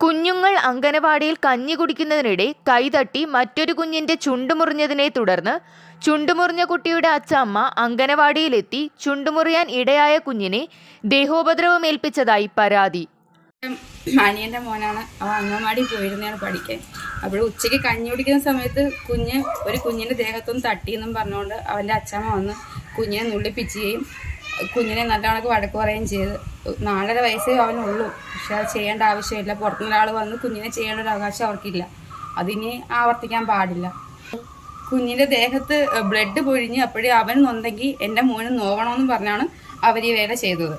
കുഞ്ഞുങ്ങൾ അങ്കനവാടിയിൽ കഞ്ഞി കുടിക്കുന്നതിനിടെ കൈതട്ടി മറ്റൊരു കുഞ്ഞിന്റെ ചുണ്ടുമുറിഞ്ഞതിനെ തുടർന്ന് ചുണ്ടുമുറിഞ്ഞ കുട്ടിയുടെ അച്ചമ്മ അങ്കനവാടിയിലെത്തി ചുണ്ടുമുറിയാൻ ഇടയായ കുഞ്ഞിനെ ദേഹോപദ്രവമേൽപ്പിച്ചതായി പരാതി. അനിയന്റെ മോനാണ്. അവൻ അംഗൻവാടി പോയിരുന്നതാണ് പഠിക്കാൻ. അപ്പോൾ ഉച്ചയ്ക്ക് കഞ്ഞി കുടിക്കുന്ന സമയത്ത് കുഞ്ഞ് ഒരു കുഞ്ഞിന്റെ ദേഹത്തൊന്ന് തട്ടിയെന്നും പറഞ്ഞുകൊണ്ട് അവന്റെ അച്ഛമ്മ വന്ന് കുഞ്ഞിനെ നുള്ളിപ്പിച്ചുകയും കുഞ്ഞിനെ നല്ലവണ്ണം വഴക്ക് പറയുകയും ചെയ്ത്. നാലര വയസ്സേ അവനുള്ളൂ. പക്ഷെ അത് ചെയ്യേണ്ട ആവശ്യമില്ല. പുറത്തുനിന്ന് ഒരാൾ വന്ന് കുഞ്ഞിനെ ചെയ്യേണ്ട ഒരു അവകാശം അവർക്കില്ല. അതിനെ ആവർത്തിക്കാൻ പാടില്ല. കുഞ്ഞിന്റെ ദേഹത്ത് ബ്ലഡ് പൊഴിഞ്ഞ് അപ്പോഴേ അവൻ നൊന്നെങ്കിൽ എന്റെ മോന് നോവണമെന്ന് പറഞ്ഞാണ് അവർ ഈ വേല ചെയ്തത്.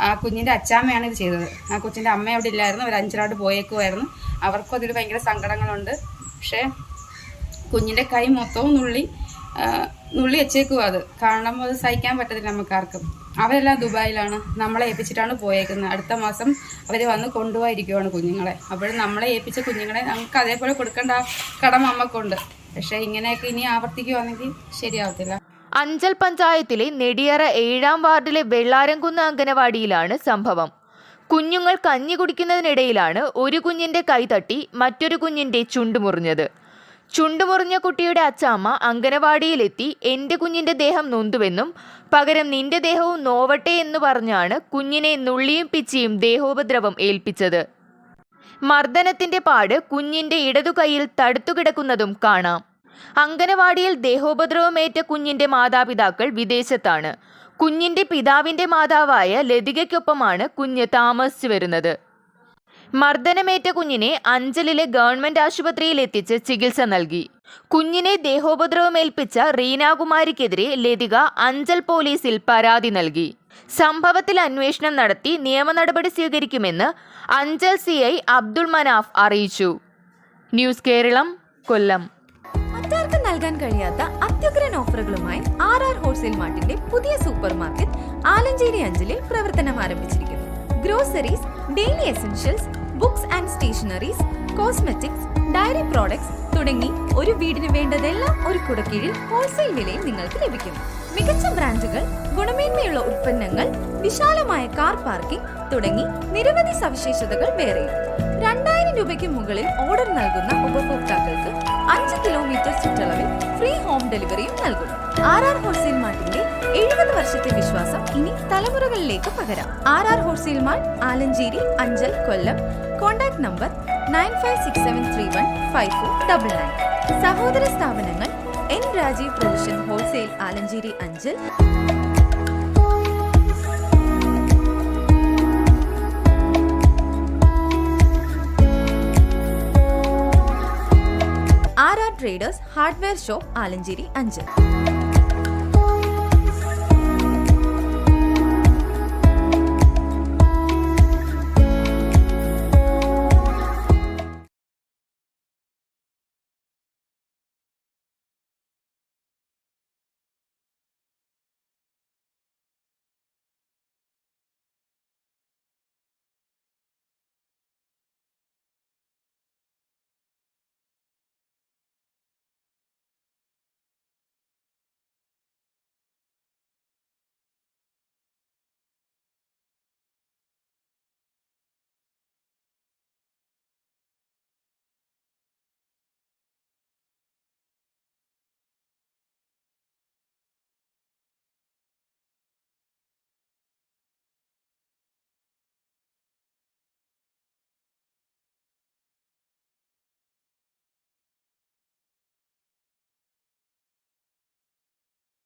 ആ കുഞ്ഞിന്റെ അച്ചാമ്മയാണ് ഇത് ചെയ്തത്. ആ കൊച്ചിന്റെ അമ്മ അവിടെ ഇല്ലായിരുന്നു. അവർ അഞ്ചിലോട്ട് പോയേക്കുമായിരുന്നു അവർക്കും അതിൽ ഭയങ്കര സങ്കടങ്ങളുണ്ട്. പക്ഷേ കുഞ്ഞിന്റെ കൈ മൊത്തവും നുള്ളി നുള്ളി വെച്ചേക്കുവാ അത്. കാരണം അത് സഹിക്കാൻ പറ്റത്തില്ല നമുക്കാർക്കും. അവരെല്ലാം ദുബായിലാണ്. നമ്മളെ ഏൽപ്പിച്ചിട്ടാണ് പോയേക്കുന്നത്. അടുത്ത മാസം അവർ വന്ന് കൊണ്ടുപോയിരിക്കുവാണ് കുഞ്ഞുങ്ങളെ. അപ്പോൾ നമ്മളെ ഏൽപ്പിച്ച കുഞ്ഞുങ്ങളെ നമുക്ക് അതേപോലെ കൊടുക്കേണ്ട കടം അമ്മക്കുണ്ട്. പക്ഷേ ഇങ്ങനെയൊക്കെ ഇനി ആവർത്തിക്കുവാണെങ്കിൽ ശരിയാവത്തില്ല. അഞ്ചൽ പഞ്ചായത്തിലെ നെടിയറ ഏഴാം വാർഡിലെ വെള്ളാരംകുന്ന് അംഗനവാടിയിലാണ് സംഭവം. കുഞ്ഞുങ്ങൾ കഞ്ഞി കുടിക്കുന്നതിനിടയിലാണ് ഒരു കുഞ്ഞിന്റെ കൈ തട്ടി മറ്റൊരു കുഞ്ഞിന്റെ ചുണ്ടുമുറിഞ്ഞത് ചുണ്ടുമുറിഞ്ഞ കുട്ടിയുടെ അച്ചാമ്മ അങ്കനവാടിയിലെത്തി എന്റെ കുഞ്ഞിന്റെ ദേഹം നൊന്തുവെന്നും പകരം നിന്റെ ദേഹവും നോവട്ടെ എന്ന് പറഞ്ഞാണ് കുഞ്ഞിനെ നുള്ളിയും പിച്ചിയും ദേഹോപദ്രവം ഏൽപ്പിച്ചത്. മർദ്ദനത്തിന്റെ പാട് കുഞ്ഞിന്റെ ഇടതു കൈയിൽ തടുത്തുകിടക്കുന്നതും കാണാം. അങ്കനവാടിയിൽ ദേഹോപദ്രവമേറ്റ കുഞ്ഞിന്റെ മാതാപിതാക്കൾ വിദേശത്താണ്. കുഞ്ഞിന്റെ പിതാവിന്റെ മാതാവായ ലതികയ്ക്കൊപ്പമാണ് കുഞ്ഞ് താമസിച്ചു വരുന്നത് മർദ്ദനമേറ്റ കുഞ്ഞിനെ അഞ്ചലിലെ ഗവൺമെന്റ് ആശുപത്രിയിൽ എത്തിച്ച് ചികിത്സ നൽകി. കുഞ്ഞിനെ ദേഹോപദ്രവമേൽപ്പിച്ച റീനാകുമാരിക്കെതിരെ ലതിക അഞ്ചൽ പോലീസിൽ പരാതി നൽകി. സംഭവത്തിൽ അന്വേഷണം നടത്തി നിയമ നടപടി സ്വീകരിക്കുമെന്ന് അഞ്ചൽ സി ഐ അബ്ദുൾ മനാഫ് അറിയിച്ചു. ന്യൂസ് കേരളം കൊല്ലം. മറ്റാർക്കും നൽകാൻ കഴിയാത്ത അത്യുഗ്രൻ ഓഫറുകളുമായി ആർ ആർ ഹോൾസെയിൽ മാർട്ടിന്റെ പുതിയ സൂപ്പർ മാർക്കറ്റ് ആലഞ്ചേരി അഞ്ചലിൽ പ്രവർത്തനം ആരംഭിച്ചിരിക്കുന്നു. Groceries daily essentials books and stationeries cosmetics dairy products തുടങ്ങി ഒരു വീടിന് വേണ്ടതെല്ലാം ഒരു കുടക്കീഴിൽ ഹോൾസെയിൽ വിലയിൽ നിങ്ങൾക്ക് ലഭിക്കും. മികച്ച ബ്രാൻഡുകൾ ഗുണമേന്മയുള്ള ഉൽപ്പന്നങ്ങൾ വിശാലമായ കാർ പാർക്കിംഗ് തുടങ്ങി നിരവധി സവിശേഷതകൾ വേറെ. രണ്ടായിരം രൂപയ്ക്ക് മുകളിൽ ഓർഡർ നൽകുന്ന ഉപഭോക്താക്കൾക്ക് അഞ്ച് കിലോമീറ്റർ ചുറ്റളവിൽ ഫ്രീ ഹോം ഡെലിവറിയും നൽകും. ആർ ആർ ഹോൾസെയിൽ മാർട്ടിന്റെ എഴുപത് വർഷത്തെ വിശ്വാസം ഇനി തലമുറകളിലേക്ക് പകരാം. R R wholesale mall Alanchery Anchal Kollam. Contact number nine five six seven three one five four double nine. സഹോദര സ്ഥാപനങ്ങൾ N Rajiv provision wholesale Alanchery Anchal. R R traders hardware shop Alanchery Anchal.